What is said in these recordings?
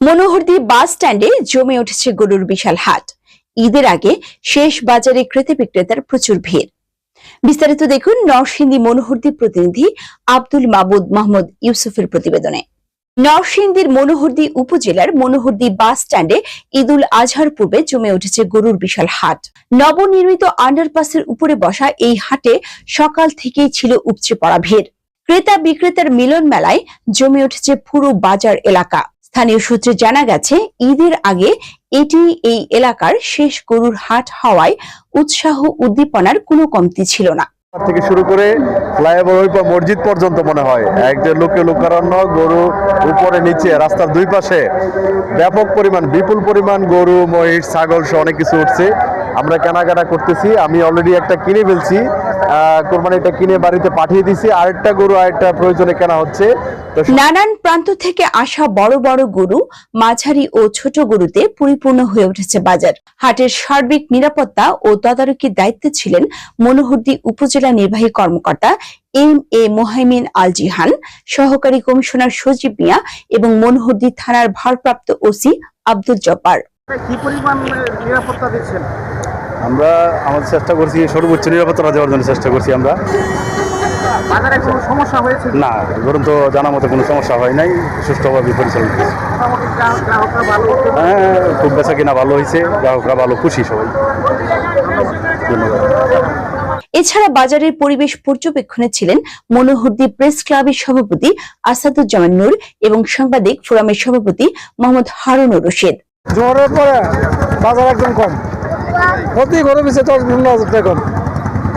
মনোহরদী বাস স্ট্যান্ডে জমে উঠেছে গরুর বিশাল হাট। ঈদের আগে শেষ বাজারে ক্রেতা বিক্রেতার প্রচুর ভিড়। বিস্তারিত দেখুন নরসিংদী মনোহরদী প্রতিনিধি আব্দুল মাবুদ মোহাম্মদ ইউসুফের প্রতিবেদনে। নরসিংদীর মনোহরদী উপজেলার মনোহরদী বাস স্ট্যান্ডে ঈদুল আজহার পূর্বে জমে উঠেছে গরুর বিশাল হাট। নবনির্মিত আন্ডারপাসের উপরে বসা এই হাটে সকাল থেকেই ছিল উপচে পড়া ভিড়। ক্রেতা বিক্রেতার মিলন মেলায় জমে উঠেছে পুরো বাজার এলাকা। স্থানীয় সূত্রে জানা গেছে, ঈদের আগে এটি এই এলাকার শেষ গরুর হাট হওয়ায় উৎসাহ উদ্দীপনার কোনো কমতি ছিল না। থেকে শুরু করে ফ্লাইওভার মসজিদ পর্যন্ত মনে হয়। একজন লোকে লোকারণ্য, গরু উপরে, নিচে, রাস্তার দুই পাশে। ব্যাপক পরিমাণ, বিপুল পরিমাণ গরু, মহিষ, ছাগল সহ অনেক কিছু উঠছে। আমরা কেনাকাটা করতেছি। আমি অলরেডি একটা কিনে ফেলছি। কোরবানিটা কিনে বাড়িতে পাঠিয়ে দিছি। আরেকটা গরু আরেকটা প্রয়োজনে কেনা হচ্ছে। নানান প্রান্ত থেকে আসা বড় বড় গরু মাঝারি ও ছোট গরুতে পরিপূর্ণ হয়ে উঠেছে বাজার। হাটের সার্বিক নিরাপত্তা ও তদারকির দায়িত্বে ছিলেন মনোহরদী উপজেলা নির্বাহী কর্মকর্তা এম এ মোহাইমিন আল জিহান সহকারী কমিশনার সজীব মিয়া এবং মনোহরদী থানার ভারপ্রাপ্ত ওসি আব্দুল জব্বার। কি পরিমাণ নিরাপত্তা দিচ্ছেন? আমরা আমাদের চেষ্টা করছি সর্বোচ্চ নিরাপত্তা দেওয়ার জন্য চেষ্টা করছি আমরা। বাজারে সমস্যা হয়েছে? না ধরুন তো জানা মতো কোনো সমস্যা হয় নাই সুষ্ঠুভাবে পরিচালনা করছি। ভালো হ্যাঁ খুব বেচা কিনা ভালো হয়েছে গ্রাহকরা ভালো খুশি সবাই। ধন্যবাদ। এছাড়া বাজারের পরিবেশ পর্যবেক্ষণে ছিলেন মনোহরদি প্রেস ক্লাবের সভাপতি আসাদুজ্জামান নূর এবং সাংবাদিক ফোরামের সভাপতি মোহাম্মদ হারুনুর রশিদ। জ্বরের পরে বাজার একদম কম। প্রতি ঘরে পিছিয়ে দশ পনেরো হাজার টাকা কম।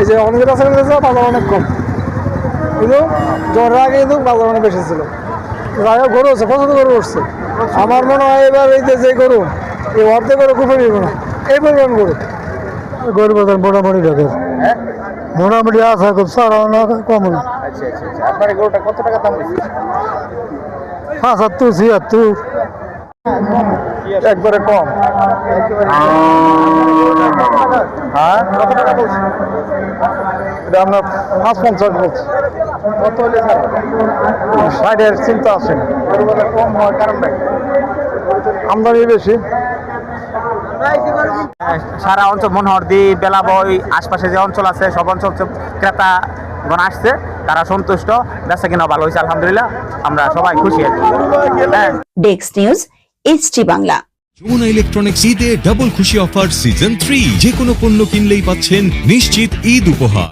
এই যে অনেক রাস্তা গেছে বাজার অনেক কম। কিন্তু জ্বরের আগে কিন্তু বাজার অনেক বেশি ছিল। যাই হোক গরু হচ্ছে প্রচুর গরু উঠছে। আমার মনে হয় এবার এই যে যে গরু এই অর্ধেক গরু কুপে নিব না। এই পরিমাণ গরু। গরু বাজার মোটামুটি যাদের। মোটামুটি আছে খুব সারা না কম না আচ্ছা আচ্ছা আচ্ছা। আপনার গরুটা কত টাকা দাম ছিয়াত্তর। একবারে কম। হ্যাঁ? এটা আমরা পাঁচ পঞ্চাশ বলছি। কত হলে ষাটের চিন্তা আছে। কম হওয়ার কারণটা আমদানি বেশি। সারা অঞ্চল মনোহরদি বেলাবই আশপাশে যে অঞ্চল আছে সব অঞ্চল ক্রেতা গণ আসছে তারা সন্তুষ্ট বেচা কিনা ভালো হয়েছে আলহামদুলিল্লাহ। আমরা সবাই খুশি আছি। হ্যাঁ desk news HT Bangla Jamuna electronics ঈদে ডাবল খুশি অফার সিজন থ্রি যে কোনো পণ্য কিনলেই পাচ্ছেন নিশ্চিত ঈদ উপহার।